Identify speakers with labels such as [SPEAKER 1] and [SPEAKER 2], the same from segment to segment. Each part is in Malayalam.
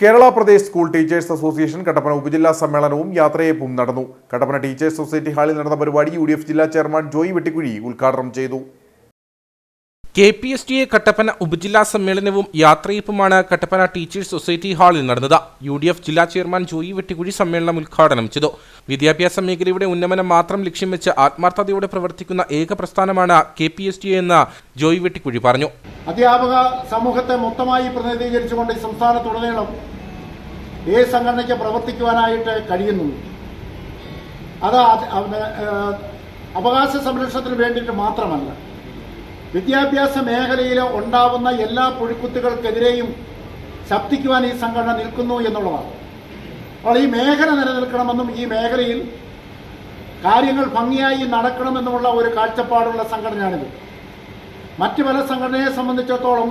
[SPEAKER 1] Kerala Pradesh school teachers association Kattappana ഉപജില്ലാ സമ്മേളനവും യാത്രയപ്പും നടന്നു. കട്ടപ്പന ടീച്ചേഴ്സ് സൊസൈറ്റി ഹാളിൽ നടന്ന പരിപാടി യു ജില്ലാ ചെയർമാൻ ജോയി വെട്ടിക്കുഴി ഉദ്ഘാടനം ചെയ്തു.
[SPEAKER 2] K P S T A Kattappana ഉപജില്ലാ സമ്മേളനവും യാത്രയപ്പുമാണ് കട്ടപ്പന ടീച്ചേഴ്സ് സൊസൈറ്റി ഹാളിൽ നടന്നത്. യു ഡി എഫ് ജില്ലാ ചെയർമാൻ ജോയി വെട്ടിക്കുഴി സമ്മേളനം ഉദ്ഘാടനം ചെയ്തു. വിദ്യാഭ്യാസ മേഖലയുടെ ഉന്നമനം മാത്രം ലക്ഷ്യം വെച്ച് ആത്മാർത്ഥതയോടെ പ്രവർത്തിക്കുന്ന ഏക പ്രസ്ഥാനമാണ് കെ പി എസ് ടി എന്ന് ജോയി വെട്ടിക്കുഴി പറഞ്ഞു.
[SPEAKER 3] അധ്യാപക സമൂഹത്തെ മൊത്തമായി പ്രതിനിധീകരിച്ചുകൊണ്ട് ഈ സംസ്ഥാനത്തുടനീളം ഏത് സംഘടനയ്ക്ക് പ്രവർത്തിക്കുവാനായിട്ട് കഴിയുന്നുണ്ട്. അത് അവകാശ സംരക്ഷണത്തിന് വേണ്ടിയിട്ട് മാത്രമല്ല വിദ്യാഭ്യാസ മേഖലയിൽ ഉണ്ടാവുന്ന എല്ലാ പുഴുക്കുത്തുകൾക്കെതിരെയും ശബ്ദിക്കുവാൻ ഈ സംഘടന നിൽക്കുന്നു എന്നുള്ളതാണ്. അപ്പോൾ ഈ മേഖല നിലനിൽക്കണമെന്നും ഈ മേഖലയിൽ കാര്യങ്ങൾ ഭംഗിയായി നടക്കണമെന്നുമുള്ള ഒരു കാഴ്ചപ്പാടുള്ള സംഘടനയാണിത്. മറ്റ് പല സംഘടനയെ സംബന്ധിച്ചിടത്തോളം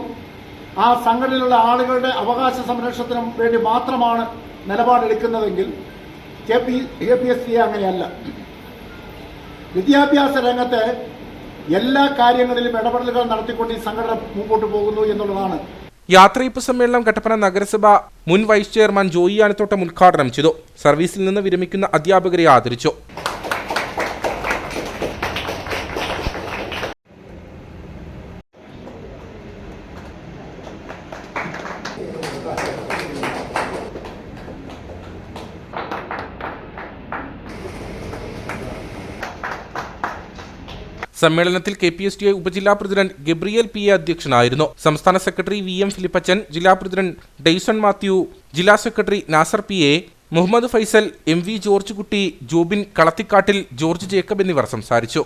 [SPEAKER 3] ആ സംഘടനയിലുള്ള ആളുകളുടെ അവകാശ സംരക്ഷണത്തിനും വേണ്ടി മാത്രമാണ് നിലപാടെടുക്കുന്നതെങ്കിൽ K P K P S C അങ്ങനെയല്ല. വിദ്യാഭ്യാസ രംഗത്തെ എല്ലാ കാര്യങ്ങളിലും ഇടപെടലുകൾ നടത്തിക്കൊണ്ട് ഈ സംഘടന മുമ്പോട്ട് പോകുന്നു എന്നുള്ളതാണ്.
[SPEAKER 2] യാത്രയപ്പ് സമ്മേളനം കട്ടപ്പന നഗരസഭ മുൻ വൈസ് ചെയർമാൻ ജോയി ആനത്തോട്ടം ഉദ്ഘാടനം ചെയ്തു. സർവീസിൽ നിന്ന് വിരമിക്കുന്ന അധ്യാപകരെ ആദരിച്ചു. സമ്മേളനത്തിൽ K P S T I ഉപജില്ലാ പ്രസിഡന്റ് ഗബ്രിയൽ പി എ അധ്യക്ഷനായിരുന്നു. സംസ്ഥാന സെക്രട്ടറി വി എം ഫിലിപ്പച്ചൻ ജില്ലാ പ്രസിഡന്റ് ഡെയ്സൺ മാത്യു ജില്ലാ secretary Nasar P A Muhammad Faisal M V George Kutty Jobin Kalathikattil George Jacob എന്നിവർ സംസാരിച്ചു.